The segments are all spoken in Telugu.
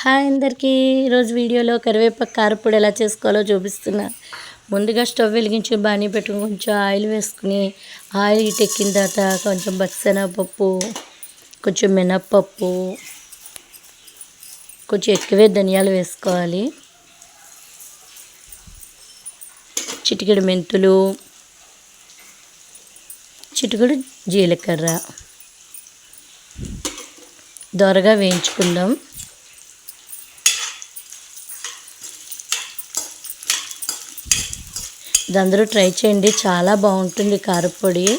హాయ్ అందరికీ. ఈరోజు వీడియోలో కరివేపాకు కారపొడి ఎలా చేసుకోవాలో చూపిస్తున్నా. ముందుగా స్టవ్ వెలిగించి బాణీ పెట్టుకుని కొంచెం ఆయిల్ వేసుకుని ఆయిల్ ఇటెక్కిన తర్వాత కొంచెం పచ్చిశనగపప్పు కొంచెం మినప్పప్పు కొంచెం ఎక్కువే ధనియాలు వేసుకోవాలి. చిటికెడు మెంతులు చిటికెడు జీలకర్ర. దొరగా వేయించుకుందాం. ఇది అందరూ ట్రై చేయండి. చాలా బాగుంటుంది కారపొడి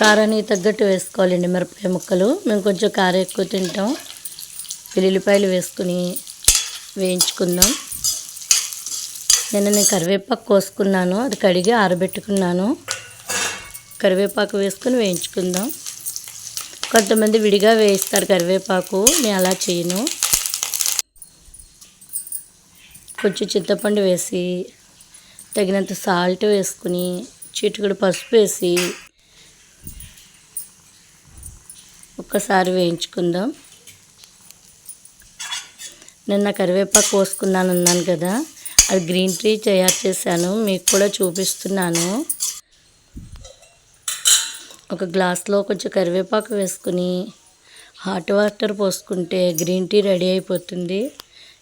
కారానికి తగ్గట్టు వేసుకోవాలండి మిరపకాయ ముక్కలు. మేము కొంచెం కారం ఎక్కువ తింటాం. వెల్లుల్లిపాయలు వేసుకుని వేయించుకుందాం. నేను నేను కరివేపాకు కోసుకున్నాను. అది కడిగి ఆరబెట్టుకున్నాను. కరివేపాకు వేసుకుని వేయించుకుందాం. కొంతమంది విడిగా వేయిస్తారు కరివేపాకు. నేను అలా చేయను. కొంచెం చింతపండు వేసి తగినంత సాల్ట్ వేసుకుని చిటికడు పసుపు వేసి ఒక్కసారి వేయించుకుందాం. నిన్న కరివేపాకు కోసుకున్నాను అన్నాను కదా అది గ్రీన్ టీ తయారు చేశాను మీకు కూడా చూపిస్తున్నాను. ఒక గ్లాస్లో కొంచెం కరివేపాకు వేసుకుని హాట్ వాటర్ పోసుకుంటే గ్రీన్ టీ రెడీ అయిపోతుంది.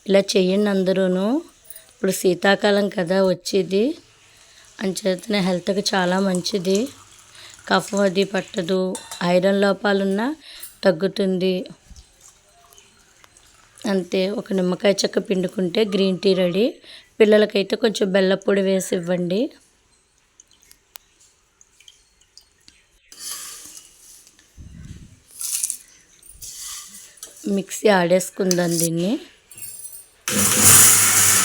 ఇలా చేయండి అందరూను. ఇప్పుడు శీతాకాలం కదా వచ్చేది. అంచేతనే హెల్త్కి చాలా మంచిది. కఫం అది పట్టదు. ఐరన్ లోపాలున్నా తగ్గుతుంది. అంతే ఒక నిమ్మకాయ చెక్క పిండుకుంటే గ్రీన్ టీ రెడీ. పిల్లలకైతే కొంచెం బెల్లపొడి వేసి ఇవ్వండి. మిక్సీ ఆడేసుకుందాం దీన్ని.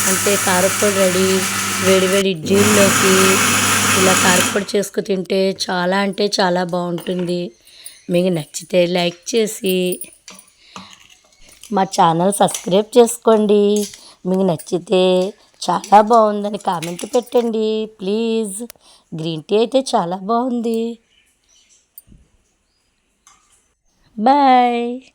అంటే కారపొడి రెడీ వేడి వేడి ఇడ్లీలోకి ఇలా కారపొడి చేసుకుని తింటే చాలా అంటే చాలా బాగుంటుంది. మీకు నచ్చితే లైక్ చేసి మా ఛానల్ సబ్స్క్రైబ్ చేసుకోండి. మీకు నచ్చితే చాలా బాగుందని కామెంట్ పెట్టండి. ప్లీజ్. గ్రీన్ టీ అయితే చాలా బాగుంది. బాయ్.